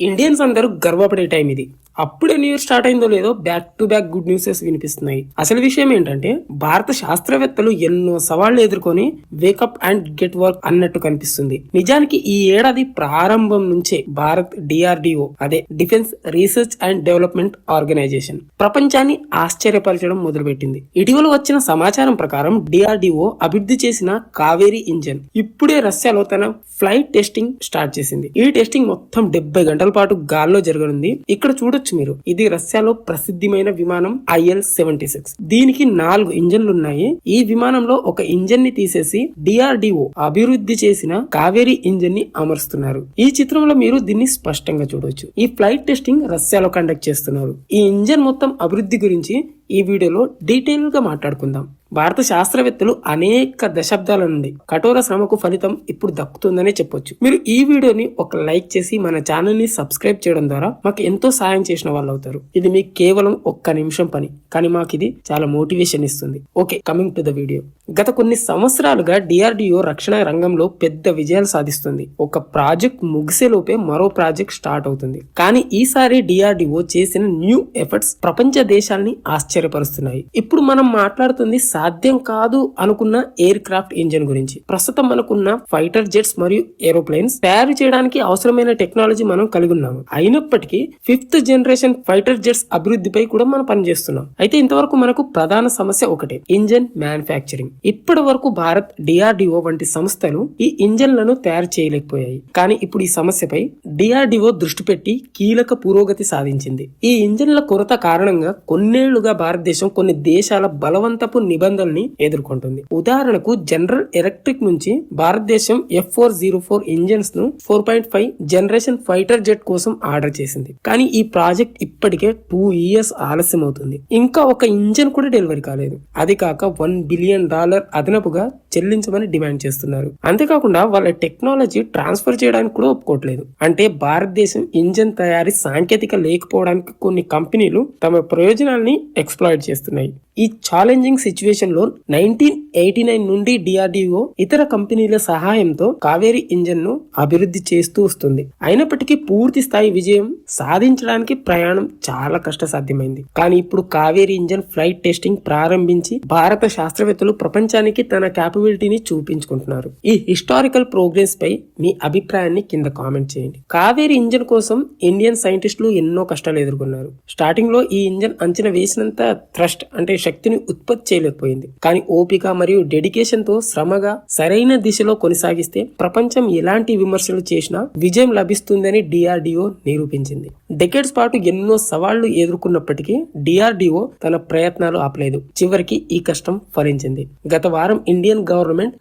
Indians అందరూ గర్వపడే time ఇది. అప్పుడే న్యూ ఇయర్ స్టార్ట్ అయిందో లేదో back to back good newses వినిపిస్తున్నాయి. అసలు విషయం ఏంటంటే భారత శాస్త్రవేత్తలు ఎన్నో సవాళ్ళు ఎదుర్కొని వేకప్ అండ్ గెట్ వర్క్ అన్నట్టు కనిపిస్తుంది. నిజానికి ఈ ఏడాది ప్రారంభం నుంచే భారత్ డిఆర్డిఓ అదే defence research and development organisation ప్రపంచాన్ని ఆశ్చర్యపరచడం మొదలుపెట్టింది. ఇటీవల వచ్చిన సమాచారం ప్రకారం డిఆర్డిఓ అభివృద్ధి చేసిన కావేరీ ఇంజన్ ఇప్పుడే రష్యాలో తన ఫ్లైట్ టెస్టింగ్ స్టార్ట్ చేసింది. ఈ టెస్టింగ్ మొత్తం డెబ్బై గంటల పాటు గాల్లో జరగనుంది. ఇక్కడ చూడొచ్చు మీరు. ఇది రష్యాలో ప్రసిద్ధమైన విమానం ఐఎల్ సెవెంటీ సిక్స్. దీనికి నాలుగు ఇంజన్లు ఉన్నాయి ఈ విమానంలో ఒక ఇంజన్ని తీసేసి డిఆర్డిఓ అభివృద్ధి చేసిన కావేరీ ఇంజన్ని అమరుస్తున్నారు. ఈ చిత్రంలో మీరు దీన్ని స్పష్టంగా చూడవచ్చు ఈ ఫ్లైట్ టెస్టింగ్ రష్యాలో కండక్ట్ చేస్తున్నారు. ఈ ఇంజన్ మొత్తం అభివృద్ధి గురించి ఈ వీడియోలో డీటెయిల్గా మాట్లాడుకుందాం. భారత శాస్త్రవేత్తలు అనేక దశాబ్దాల నుండి కఠోర శ్రమకు ఫలితం ఇప్పుడు దక్కుతుందనే చెప్పొచ్చు. మీరు ఈ వీడియోని ఒక లైక్ చేసి మన ఛానల్ని సబ్స్క్రైబ్ చేయడం ద్వారా మాకు ఎంతో సాయం చేసిన వాళ్ళు అవుతారు. ఇది మీకు కేవలం ఒక్క నిమిషం పని కానీ మాకు ఇది చాలా మోటివేషన్ ఇస్తుంది. Okay coming to the video. గత కొన్ని సంవత్సరాలుగా డిఆర్డిఓ రక్షణ రంగంలో పెద్ద విజయాలు సాధిస్తుంది. ఒక ప్రాజెక్ట్ ముగిసేలోపే మరో ప్రాజెక్ట్ స్టార్ట్ అవుతుంది. కానీ ఈసారి డిఆర్డిఓ చేసిన న్యూ ఎఫర్ట్స్ ప్రపంచ దేశాల్ని ఆశ్చర్యపరుస్తున్నాయి. ఇప్పుడు మనం మాట్లాడుతుంది సాధ్యం కాదు అనుకున్న ఎయిర్ క్రాఫ్ట్ ఇంజన్ గురించి. ప్రస్తుతం మనకున్న ఫైటర్ జెట్స్ మరియు ఏరోప్లేన్స్ తయారు చేయడానికి అవసరమైన టెక్నాలజీ మనం కలిగి ఉన్నాము. అయినప్పటికీ ఫిఫ్త్ జనరేషన్ ఫైటర్ జెట్స్ అభివృద్ధిపై కూడా మనం పనిచేస్తున్నాం. అయితే ఇంతవరకు మనకు ప్రధాన సమస్య ఒకటే ఇంజన్ మ్యానుఫ్యాక్చరింగ్. ఇప్పటి వరకు భారత్ డిఆర్డిఓ వంటి సంస్థలు ఈ ఇంజన్లను తయారు చేయలేకపోయాయి. కానీ ఇప్పుడు ఈ సమస్యపై డిఆర్డిఓ దృష్టి పెట్టి కీలక పురోగతి సాధించింది. ఈ ఇంజన్ల కొరత కారణంగా కొన్నేళ్ళుగా భారతదేశం కొన్ని దేశాల బలవంతపు నిబంధనల్ని ఎదుర్కొంటుంది. ఉదాహరణకు జనరల్ ఎలక్ట్రిక్ నుంచి భారతదేశం F four zero four ఇంజన్స్ను four point five generation fighter jet కోసం ఆర్డర్ చేసింది. కానీ ఈ ప్రాజెక్ట్ ఇప్పటికే టూ ఇయర్స్ ఆలస్యం అవుతుంది ఇంకా ఒక ఇంజన్ కూడా డెలివరీ కాలేదు. అది కాక వన్ బిలియన్ డాలర్ అదనపుగా చెల్లించమని డిమాండ్ చేస్తున్నారు. అంతేకాకుండా వాళ్ళ టెక్నాలజీ ట్రాన్స్ఫర్ చేయడానికి కూడా ఒప్పుకోవట్లేదు. అంటే భారతదేశం ఇంజన్ తయారీ సాంకేతిక లేకపోవడానికి కొన్ని కంపెనీలు తమ ప్రయోజనాల్ని ఎక్స్ప్లాయిడ్ చేస్తున్నాయి. ఈ ఛాలెంజింగ్ సిచ్యువేషన్లో నైన్టీన్ ఎయిటీ నైన్ నుండి డిఆర్డిఓ ఇతర కంపెనీల సహాయంతో కావేరీ ఇంజన్ను అభివృద్ధి చేస్తూ వస్తుంది. అయినప్పటికీ పూర్తి స్థాయి విజయం సాధించడానికి ప్రయాణం చాలా కష్టసాధ్యమైంది. కానీ ఇప్పుడు కావేరీ ఇంజన్ ఫ్లైట్ టెస్టింగ్ ప్రారంభించి భారత శాస్త్రవేత్తలు ప్రపంచానికి తన క్యాపబిలిటీని చూపించుకుంటున్నారు. ఈ హిస్టారికల్ ప్రోగ్రెస్ పై మీ అభిప్రాయాన్ని కింద కామెంట్ చేయండి. కావేరీ ఇంజన్ కోసం ఇండియన్ సైంటిస్టులు ఎన్నో కష్టాలు ఎదుర్కొన్నారు. స్టార్టింగ్లో ఈ ఇంజన్ అంచనా వేసినంత థ్రస్ట్ అంటే శక్తిని ఉత్పత్తి చేయలేకపోయింది. కానీ ఓపిక మరియు డెడికేషన్తో శ్రమగా సరైన దిశలో కొనసాగిస్తే ప్రపంచం ఎలాంటి విమర్శలు చేసినా విజయం లభిస్తుందని డిఆర్డిఓ నిరూపించింది. డెకెట్స్ పాటు ఎన్నో సవాళ్ళు ఎదుర్కొన్నప్పటికీ డిఆర్డిఓ తన ప్రయత్నాలు ఆపలేదు. చివరికి ఈ కష్టం ఫలించింది. గత వారం ఇండియన్ గవర్నమెంట్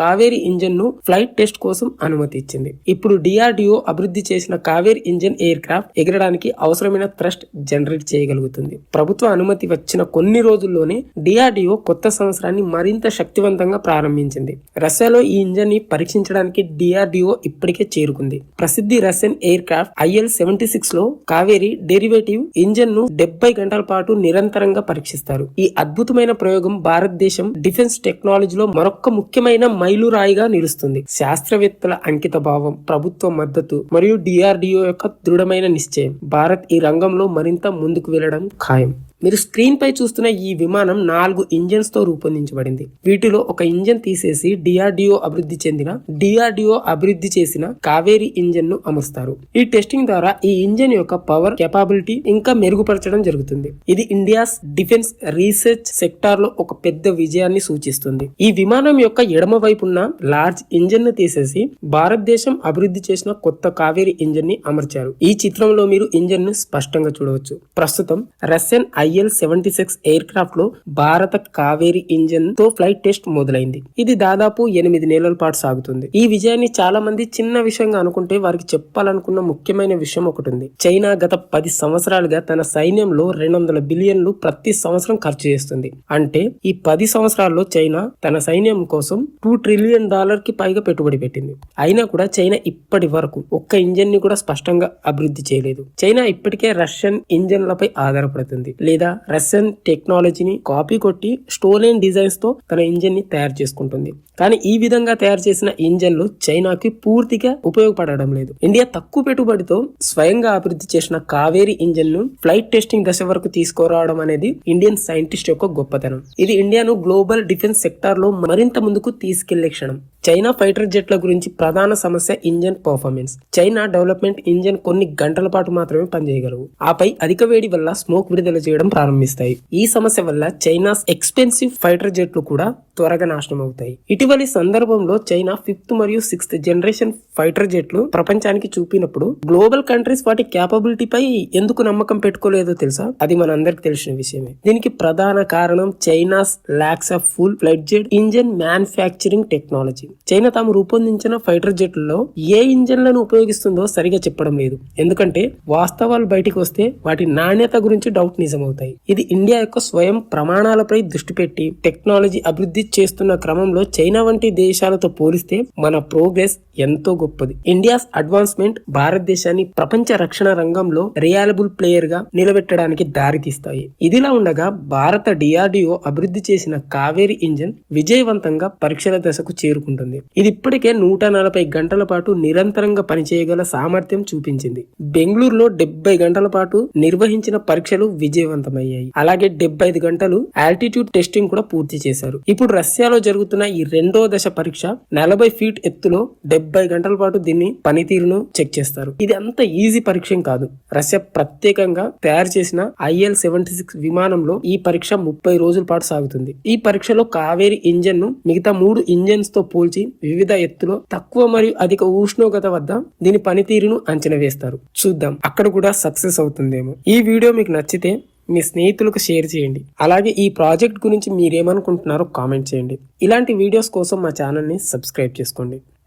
కావేరీ ఇంజన్ను ఫ్లైట్ టెస్ట్ కోసం అనుమతి ఇచ్చింది. ఇప్పుడు డిఆర్డిఓ అభివృద్ధి చేసిన కావేరి ఇంజన్ ఎయిర్ క్రాఫ్ట్ ఎగరడానికి అవసరమైన థ్రస్ట్ జనరేట్ చేయగలుగుతుంది. ప్రభుత్వ అనుమతి వచ్చిన కొన్ని రోజుల్లోనే డిఆర్డిఓ కొత్త సంవత్సరాన్ని మరింత శక్తివంతంగా ప్రారంభించింది. రష్యాలో ఈ ఇంజన్ని పరీక్షించడానికి డిఆర్డిఓ ఇప్పటికే చేరుకుంది. ప్రసిద్ధి Russian aircraft IL seventy సిక్స్లో కావేరి డెరివేటివ్ ఇంజన్ను డెబ్బై గంటల పాటు నిరంతరంగా పరీక్షిస్తారు. ఈ అద్భుతమైన ప్రయోగం భారతదేశం డిఫెన్స్ టెక్నాలజీలో మరొక ముఖ్య ముఖ్యమైన మైలురాయిగా నిలుస్తుంది. శాస్త్రవేత్తల అంకిత భావం ప్రభుత్వ మద్దతు మరియు డిఆర్డిఓ యొక్క దృఢమైన నిశ్చయం. భారత్ ఈ రంగంలో మరింత ముందుకు వెళ్ళడం ఖాయం. మీరు స్క్రీన్ పై చూస్తున్న ఈ విమానం నాలుగు ఇంజన్స్తో రూపొందించబడింది. వీటిలో ఒక ఇంజన్ తీసేసి డిఆర్డిఓ అభివృద్ధి చెందిన డిఆర్డిఓ అభివృద్ధి చేసిన కావేరీ ఇంజన్ను అమరుస్తారు. ఈ టెస్టింగ్ ద్వారా ఈ ఇంజన్ యొక్క పవర్ కెపాబిలిటీ ఇంకా మెరుగుపరచడం జరుగుతుంది. ఇది ఇండియాస్ డిఫెన్స్ రీసెర్చ్ సెక్టార్లో ఒక పెద్ద విజయాన్ని సూచిస్తుంది. ఈ విమానం యొక్క ఎడమ వైపున్న లార్జ్ ఇంజన్ను తీసేసి భారతదేశం అభివృద్ధి చేసిన కొత్త కావేరీ ఇంజన్ని అమర్చారు. ఈ చిత్రంలో మీరు ఇంజన్ను స్పష్టంగా చూడవచ్చు. ప్రస్తుతం రష్యన్ ఐఎల్ సెవెంటీ సిక్స్ ఎయిర్ క్రాఫ్ట్లో భారత కావేరి ఇంజిన్తో ఫ్లైట్ టెస్ట్ మొదలైంది. ఇది దాదాపు ఎనిమిది నెలల పాటు సాగుతుంది. ఈ విజయాన్ని చాలా మంది చిన్న విషయంగా అనుకుంటే వారికి చెప్పాలనుకున్న ముఖ్యమైన విషయం ఒకటి ఉంది చైనా గత పది సంవత్సరాలుగా తన సైన్యంలో రెండు వందల బిలియన్లు ప్రతి సంవత్సరం ఖర్చు చేస్తుంది. అంటే ఈ పది సంవత్సరాల్లో చైనా తన సైన్యం కోసం టూ ట్రిలియన్ డాలర్కి పైగా పెట్టుబడి పెట్టింది. అయినా కూడా చైనా ఇప్పటి వరకు ఒక్క ఇంజన్ని కూడా స్పష్టంగా అభివృద్ధి చేయలేదు. చైనా ఇప్పటికే రష్యన్ ఇంజన్లపై ఆధారపడుతుంది. లేదా లేదా రష్యన్ టెక్నాలజీని కాపీ కొట్టి స్టోలెన్ డిజైన్స్తో తన ఇంజిన్ని తయారు చేసుకుంటుంది. కానీ ఈ విధంగా తయారు చేసిన ఇంజన్లు చైనాకి పూర్తిగా ఉపయోగపడడం లేదు. ఇండియా తక్కువ పెట్టుబడితో స్వయంగా అభివృద్ధి చేసిన కావేరి ఇంజన్ను ఫ్లైట్ టెస్టింగ్ దశ వరకు తీసుకురావడం అనేది ఇండియన్ సైంటిస్ట్ యొక్క గొప్పతనం. ఇది ఇండియాను గ్లోబల్ డిఫెన్స్ సెక్టార్లో మరింత ముందుకు తీసుకెళ్ళే క్షణం. చైనా ఫైటర్ జెట్ల గురించి ప్రధాన సమస్య engine performance. China development engine కొన్ని గంటల పాటు మాత్రమే పనిచేయగలవు. ఆపై అధిక వేడి వల్ల స్మోక్ విడుదల చేయడం ప్రారంభిస్తాయి. ఈ సమస్య వల్ల చైనాస్ ఎక్స్పెన్సివ్ ఫైటర్ జెట్లు కూడా త్వరగా నాశనం అవుతాయి ఇటీవలి సందర్భంలో చైనా ఫిఫ్త్ మరియు సిక్స్త్ జనరేషన్ ఫైటర్ జెట్లు ప్రపంచానికి చూపినప్పుడు గ్లోబల్ కంట్రీస్ వాటి క్యాపబిలిటీ పై ఎందుకు నమ్మకం పెట్టుకోలేదో తెలుసా? అది మనందరికి తెలిసిన విషయమే. దీనికి ప్రధాన కారణం China's lacks of full flight jet engine manufacturing technology. China తాము రూపొందించిన ఫైటర్ జెట్లలో ఏ ఇంజన్లను ఉపయోగిస్తుందో సరిగా చెప్పడం లేదు. ఎందుకంటే వాస్తవాలు బయటికి వస్తే వాటి నాణ్యత గురించి డౌట్ నిజమవుతాయి. ఇది ఇండియా యొక్క స్వయం ప్రమాణాలపై దృష్టి పెట్టి టెక్నాలజీ అభివృద్ధి చేస్తున్న క్రమంలో చైనా వంటి దేశాలతో పోలిస్తే మన ప్రోగ్రెస్ ఎంతో గొప్ప గొప్పది ఇండియాస్ అడ్వాన్స్మెంట్ భారతదేశాన్ని ప్రపంచ రక్షణ రంగంలో రియాలబుల్ ప్లేయర్గా నిలబెట్టడానికి దారితీస్తాయి. ఇదిలా ఉండగా భారత డిఆర్డిఓ అభివృద్ధి చేసిన కావేరి ఇంజన్ విజయవంతంగా పరీక్షల దశకు చేరుకుంటుంది. ఇది ఇప్పటికే నూట నలభై గంటల పాటు నిరంతరంగా పనిచేయగల సామర్థ్యం చూపించింది. బెంగళూరులో డెబ్బై గంటల పాటు నిర్వహించిన పరీక్షలు విజయవంతమయ్యాయి. అలాగే డెబ్బై ఐదు గంటలు ఆల్టిట్యూడ్ టెస్టింగ్ కూడా పూర్తి చేశారు. ఇప్పుడు రష్యాలో జరుగుతున్న ఈ రెండో దశ పరీక్ష నలభై ఫీట్ ఎత్తులో డెబ్బై గంటల పాటు దీన్ని పనితీరును చెక్ చేస్తారు. ఇది అంత ఈజీ పరీక్ష కాదు. రష్యా ప్రత్యేకంగా తయారు చేసిన ఐఎల్ సెవెంటీ సిక్స్ విమానంలో ఈ పరీక్ష ముప్పై రోజుల పాటు సాగుతుంది. ఈ పరీక్షలో కావేరి ఇంజన్ను మిగతా మూడు ఇంజన్స్తో పోల్చి వివిధ ఎత్తులో తక్కువ మరియు అధిక ఉష్ణోగ్రత వద్ద దీని పనితీరును అంచనా వేస్తారు. చూద్దాం. అక్కడ కూడా సక్సెస్ అవుతుందేమో. ఈ వీడియో మీకు నచ్చితే మీ స్నేహితులకు షేర్ చేయండి. అలాగే ఈ ప్రాజెక్ట్ గురించి మీరేమనుకుంటున్నారో కామెంట్ చేయండి. ఇలాంటి వీడియోస్ కోసం మా ఛానల్ని సబ్స్క్రైబ్ చేసుకోండి.